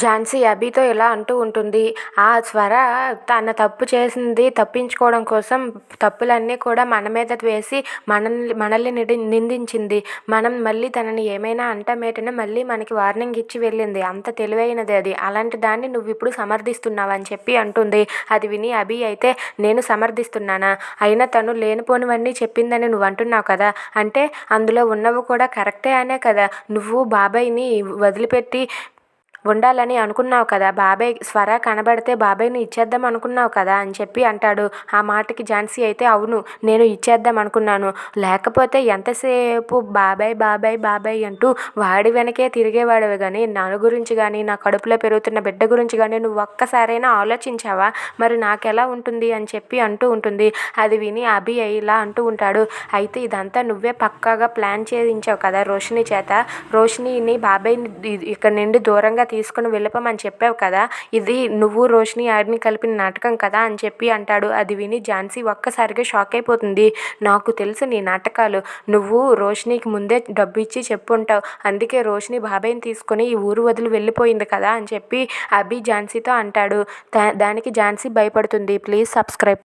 ఝాన్సీ అభితో ఇలా అంటూ ఉంటుంది ఆ స్వర తన తప్పు చేసింది తప్పించుకోవడం కోసం తప్పులన్నీ కూడా మన మీద వేసి మనల్ని మనల్ని నిందించింది. మనం మళ్ళీ తనని ఏమైనా అంటామేటని మళ్ళీ మనకి వార్నింగ్ ఇచ్చి వెళ్ళింది. అంత తెలివైనది అది. అలాంటి దాన్ని నువ్వు ఇప్పుడు సమర్థిస్తున్నావు అని చెప్పి అంటుంది. అది విని అభి అయితే నేను సమర్థిస్తున్నానా? అయినా తను లేనిపోనివన్నీ చెప్పిందని నువ్వు అంటున్నావు కదా? అంటే అందులో ఉన్నవి కూడా కరెక్టే అనే కదా? నువ్వు బాబాయ్ని వదిలిపెట్టి ఉండాలని అనుకున్నావు కదా? బాబాయ్ స్వర కనబడితే బాబాయ్ని ఇచ్చేద్దాం అనుకున్నావు కదా? అని చెప్పి అంటాడు. ఆ మాటకి ఝాన్సీ అయితే అవును నేను ఇచ్చేద్దాం అనుకున్నాను. లేకపోతే ఎంతసేపు బాబాయ్ బాబాయ్ బాబాయ్ అంటూ వాడి వెనకే తిరిగేవాడివి కానీ నా గురించి కానీ నా కడుపులో పెరుగుతున్న బిడ్డ గురించి కానీ నువ్వు ఒక్కసారైనా ఆలోచించావా? మరి నాకెలా ఉంటుంది? అని చెప్పి అంటూ ఉంటుంది. అది విని అభి ఇలా అంటూ ఉంటాడు. అయితే ఇదంతా నువ్వే పక్కాగా ప్లాన్ చేయించావు కదా రోషిని చేత? రోషిని బాబాయ్ని ఇక్కడ నుండి దూరంగా తీసుకుని వెళ్ళిపోమని చెప్పావు కదా ఇది నువ్వు రోషిని ఆడిని కలిపిన నాటకం కదా అని చెప్పి అంటాడు. అది విని ఝాన్సీ ఒక్కసారిగా షాక్ అయిపోతుంది. నాకు తెలుసు నీ నాటకాలు. నువ్వు రోషినికి ముందే డబ్బు ఇచ్చి చెప్పుంటావు. అందుకే రోషిని బాబాయ్ని తీసుకొని ఈ ఊరు వదిలి వెళ్ళిపోయింది కదా అని చెప్పి అభి ఝాన్సీతో అంటాడు. దానికి ఝాన్సీ భయపడుతుంది. Please subscribe